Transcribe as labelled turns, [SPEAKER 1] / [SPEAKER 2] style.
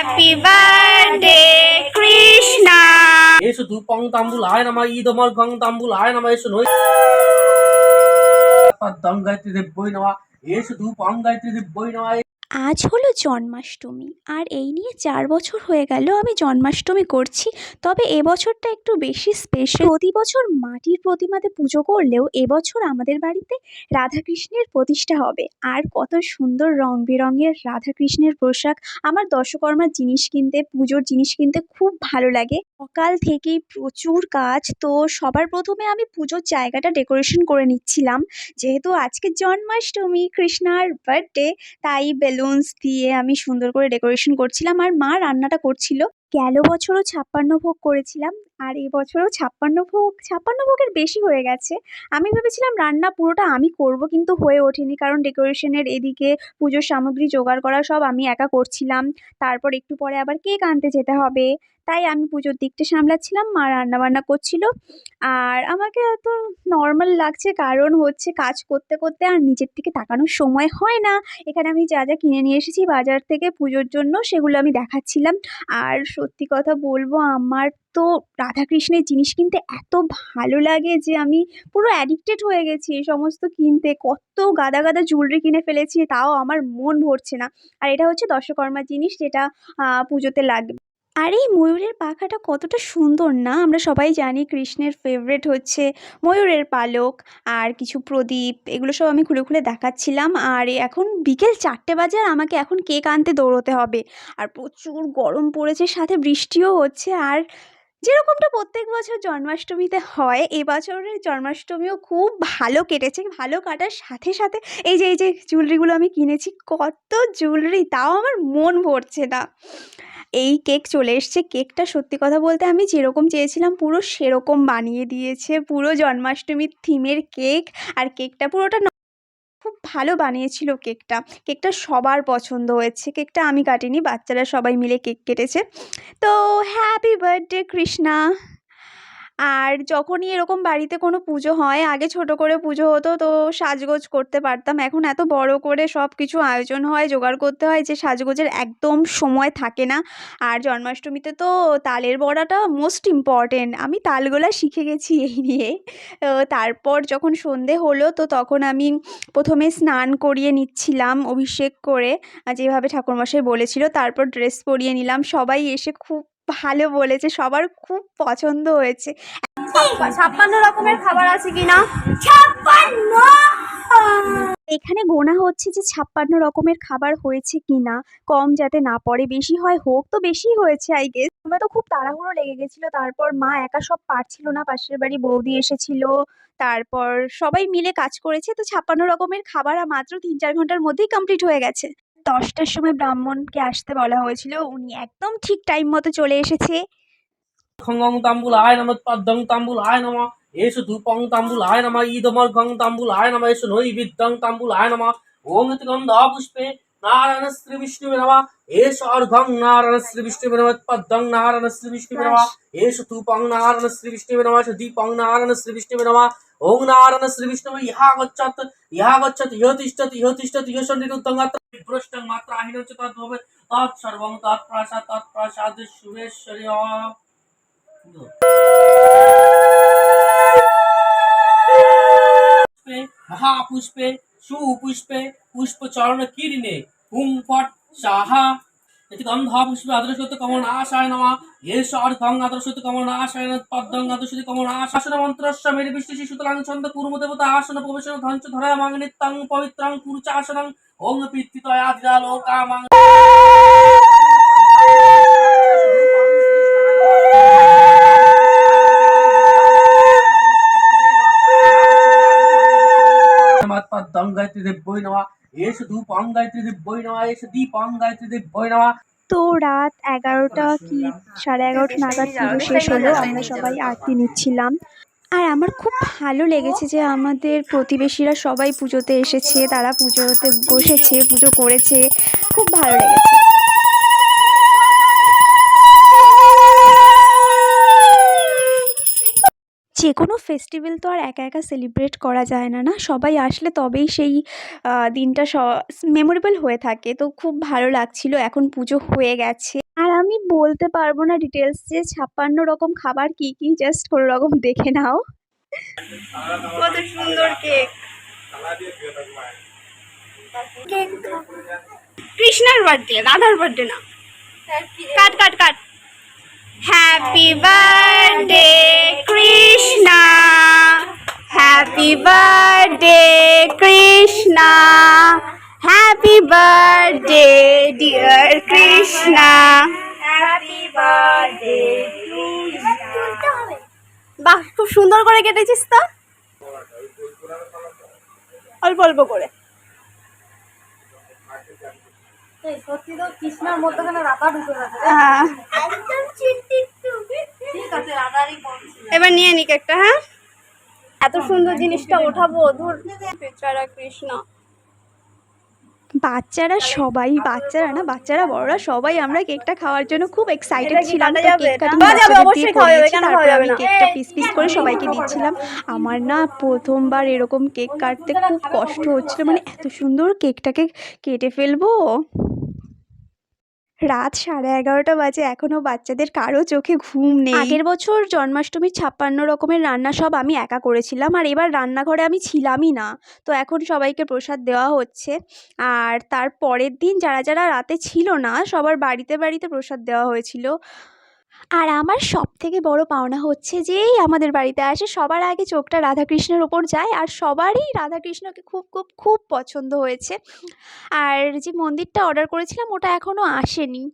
[SPEAKER 1] Happy birthday, Krishna.
[SPEAKER 2] Yesu dupang tambulaya nama idamal gang tambulaya nama Yesu noi. Padam gayatri debboi nama. Yesu dupang gayatri debboi nama.
[SPEAKER 3] আজ হলো জন্মাষ্টমী, আর এই নিয়ে চার বছর হয়ে গেল আমি জন্মাষ্টমী করছি। তবে এবছরটা একটু বেশি স্পেশাল প্রতি বছর মাটির প্রতিমাতে পুজো করলেও এবছর আমাদের বাড়িতে রাধাকৃষ্ণের প্রতিষ্ঠা হবে। আর কত সুন্দর রং বেরঙের রাধাকৃষ্ণের পোশাক। আমার দশকর্মার জিনিস কিনতে, পুজোর জিনিস কিনতে খুব ভালো লাগে। সকাল থেকেই প্রচুর কাজ, তো সবার প্রথমে আমি পুজোর জায়গাটা ডেকোরেশন করে নিচ্ছিলাম। যেহেতু আজকে জন্মাষ্টমী, কৃষ্ণার বার্থডে তাই বেলুনস দিয়ে আমি সুন্দর করে ডেকোরেশন করছিলাম আর মা রান্নাটা করছিল। গেল বছরও ছাপ্পান্ন ভোগ করেছিলাম আর এই বছরও ছাপ্পান্ন ভোগ, ছাপ্পান্ন ভোগের বেশি হয়ে গেছে। আমি ভেবেছিলাম রান্না পুরোটা আমি করব কিন্তু হয়ে ওঠেনি কারণ ডেকোরেশনের এদিকে পুজোর সামগ্রী জোগাড় করা সব আমি একা করছিলাম। তারপর একটু পরে আবার কেক আনতে যেতে হবে। তাই আমি পুজোর দিকটা সামলাচ্ছিলাম, মা রান্না বান্না করছিল। আর আমাকে এত নর্মাল লাগছে, কারণ হচ্ছে কাজ করতে করতে আর নিজের দিকে তাকানোর সময় হয় না। এখানে আমি যা যা কিনে নিয়ে এসেছি, বাজার থেকে পুজোর জন্য সেগুলো আমি দেখাচ্ছিলাম। আর সত্যি কথা বলব, আমার তো রাধাকৃষ্ণের জিনিস কিনতে এত ভালো লাগে যে আমি পুরো অ্যাডিক্টেড হয়ে গেছি। এই সমস্ত কিনতে, কত গাদা গাদা জুয়েলারি কিনে ফেলেছি, তাও আমার মন ভরছে না। আর এটা হচ্ছে দশকর্মার জিনিস, যেটা পুজোতে লাগবে। আর এই ময়ূরের পাখাটা কতটা সুন্দর না? আমরা সবাই জানি কৃষ্ণের ফেভারেট হচ্ছে ময়ূরের পালক আর কিছু প্রদীপ। এগুলো সব আমি খুলে খুলে দেখাচ্ছিলাম। আর এখন বিকেল চারটে বাজে আর আমাকে এখন কেক আনতে দৌড়োতে হবে। আর প্রচুর গরম পড়েছে, সাথে বৃষ্টিও হচ্ছে। আর যেরকমটা প্রত্যেক বছর জন্মাষ্টমীতে হয় এবছরের জন্মাষ্টমীও খুব ভালো কেটেছে, ভালো কাটার সাথে সাথে এই যে এই যে জুয়েলারিগুলো আমি কিনেছি, কত জুয়েলারি তাও আমার মন ভরছে না। এই কেক চলে এসছে। কেকটা সত্যি কথা বলতে আমি যেরকম চেয়েছিলাম পুরো সেরকম বানিয়ে দিয়েছে। পুরো জন্মাষ্টমীর থিমের কেক আর কেকটা পুরোটা খুব ভালো বানিয়েছিল কেকটা। কেকটা সবার পছন্দ হয়েছে। কেকটা আমি কাটিনি, বাচ্চারা সবাই মিলে কেক কেটেছে। তো হ্যাপি বার্থডে কৃষ্ণা! আর যখনই এরকম বাড়িতে কোনো পুজো হয়, আগে ছোট করে পুজো হতো তো সাজগোজ করতে পারতাম। এখন এত বড় করে সব কিছু আয়োজন হয়, জোগাড় করতে হয় যে সাজগোজের একদম সময় থাকে না। আর জন্মাষ্টমীতে তো তালের বড়াটা মোস্ট ইম্পর্টেন্ট আমি তালগোলা শিখে গেছি এই নিয়ে। তারপর যখন সন্ধে হলো তো তখন আমি প্রথমে স্নান করিয়ে নিচ্ছিলাম অভিষেক করে, যেভাবে ঠাকুরমশাই বলেছিল। তারপর ড্রেস পরিয়ে নিলাম। সবাই এসে খুব ভালো বলেছে সবার খুব পছন্দ হয়েছে।
[SPEAKER 1] ছাপ্পান্ন রকমের খাবার আছে কিনা
[SPEAKER 3] এখানে গোনা হচ্ছে যে ছাপ্পান্ন রকমের খাবার হয়েছে কিনা কম যাতে না পড়ে বেশি হয় হোক তো বেশি হয়েছে আই গেস আমরা তো খুব তাড়াহুড়ো লেগে গেছিল তারপর মা একা সব পারছিল না পাশের বাড়ি বৌদি এসেছিল তারপর সবাই মিলে কাজ করেছে তো ছাপ্পান্ন রকমের খাবার আর মাত্র তিন চার ঘণ্টার মধ্যেই কমপ্লিট হয়ে গেছে। দশটার সময় ব্রাহ্মণকে আসতে বলা হয়েছিল। উনি একদম ঠিক টাইম মতো চলে এসেছে।
[SPEAKER 2] খঙ্গং তাম্বুল আয় নাম তাম্বুল আয় নামা এসো দুপং তাম্বুল আয় নামা ঈদ অমর গং তাম্বুল আয় নামা এসো নই বিদ্যং তাম্বুল আয় নামা ওং ইতি গন্ধ অপুষ্পে নারায়ণ শ্রী বিষ্ণু বেনামা এস অর্ঘং নারায়ণ শ্রী বিষ্ণু বেনামা পদ্ম নারায়ণ শ্রী বিষ্ণু বেনামা এসো তুপং নারায়ণ শ্রী বিষ্ণু বেনামা এসো দীপং নারায়ণ শ্রী বিষ্ণু বেনামা ওং নারায়ণ শ্রী বিষ্ণু ইহা গচ্ছত ইহা গচ্ছত ইহ তিষ্ঠত ইহ তিষ্ঠত ইহ সন্নিরুদ্ধং বিভ্রষ্টং মাত্র আহিনং চ তদ্ভবে তৎসর্বং তৎপ্রাসাদ তৎপ্রাসাদ পুষ্পে মহাপুষ্পে সুপুষ্পে পুষ্পচরণ কিরিনে হুম ফট সাহা এটি গন্ধা পুষ্পে আদর্শত কমন আশায় নমা এস অর্ঘং আদর্শত কমন আশায় পদ্মং আদর্শতি কমন আশাসন মন্ত্রস্য মেরি বৃষ্টি শিশুতলাং ছন্দ কুর্ম দেবতা। আসন প্রবেশন ধঞ্চ ধরায় মাং নিত্যং পবিত্রং কুরুচাসনং। ওং পিত্তিতয়া লোকামাং পদ্মং গায়ত্রী দেব্যই নমা। এস ধূপং গায়ত্রী দেব্যই নমা এস দীপং গায়ত্রী দেব্যই নমা
[SPEAKER 3] তো রাত এগারোটা কি? সাড়ে এগারোটা নাগাদ পুজো শেষ হলো আমরা সবাই আরতি নিচ্ছিলাম। আর আমার খুব ভালো লেগেছে যে আমাদের প্রতিবেশীরা সবাই পুজোতে এসেছে তারা পুজোতে বসেছে পুজো করেছে। খুব ভালো লেগেছে। যে কোনো ফেস্টিভ্যাল তো আর একা একা সেলিব্রেট করা যায় না না? সবাই আসলে তবেই সেই দিনটা মেমোরেবল হয়ে থাকে। তো খুব ভালো লাগছিল এখন পুজো হয়ে গেছে। আর আমি বলতে পারব না ডিটেলস যে ছাপ্পান্ন রকম খাবার কি কি জাস্ট কোনো রকম দেখে নাও।
[SPEAKER 1] কত সুন্দর কেক কৃষ্ণার বার্থডে রাধার বার্থডে না? Cut cut cut. Happy birthday happy birthday Krishna happy birthday dear Krishna happy birthday বাহ খুব সুন্দর করে কেটেছিস তো। অল্প অল্প করে।
[SPEAKER 4] সত্যি তো কৃষ্ণার মধ্যখানে রাধা ঢুকে গেছে
[SPEAKER 1] হ্যাঁ।
[SPEAKER 4] ঠিক আছে রাধারই
[SPEAKER 1] এবার নিয়ে নিক একটা হ্যাঁ? এত সুন্দর জিনিসটা ওঠাবো ধর। বেচারা কৃষ্ণ।
[SPEAKER 3] বাচ্চারা সবাই বাচ্চারা না বাচ্চারা বড়রা সবাই আমরা কেকটা খাওয়ার জন্য খুব এক্সাইটেড ছিলাম। আমি কেকটা পিস পিস করে সবাইকে দিচ্ছিলাম। আমার না প্রথমবার এরকম কেক কাটতে খুব কষ্ট হচ্ছিল মানে এত সুন্দর কেকটাকে কেটে ফেলব। রাত সাড়ে এগারোটা বাজে এখনও বাচ্চাদের কারও চোখে ঘুম নেই। আগের বছর জন্মাষ্টমীর ছাপ্পান্ন রকমের রান্না সব আমি একা করেছিলাম, আর এবার রান্নাঘরে আমি ছিলামই না। তো এখন সবাইকে প্রসাদ দেওয়া হচ্ছে, আর তার পরের দিন যারা যারা রাতে ছিল না, সবার বাড়িতে বাড়িতে প্রসাদ দেওয়া হয়েছিল। আর আমার সব থেকে বড় পাওনা হচ্ছে যেই আমাদের বাড়িতে আসে সবার আগে চোখটা রাধাকৃষ্ণের ওপর যায় আর সবারই রাধাকৃষ্ণকে খুব খুব খুব পছন্দ হয়েছে। আর যে মন্দিরটা অর্ডার করেছিলাম ওটা এখনও আসেনি।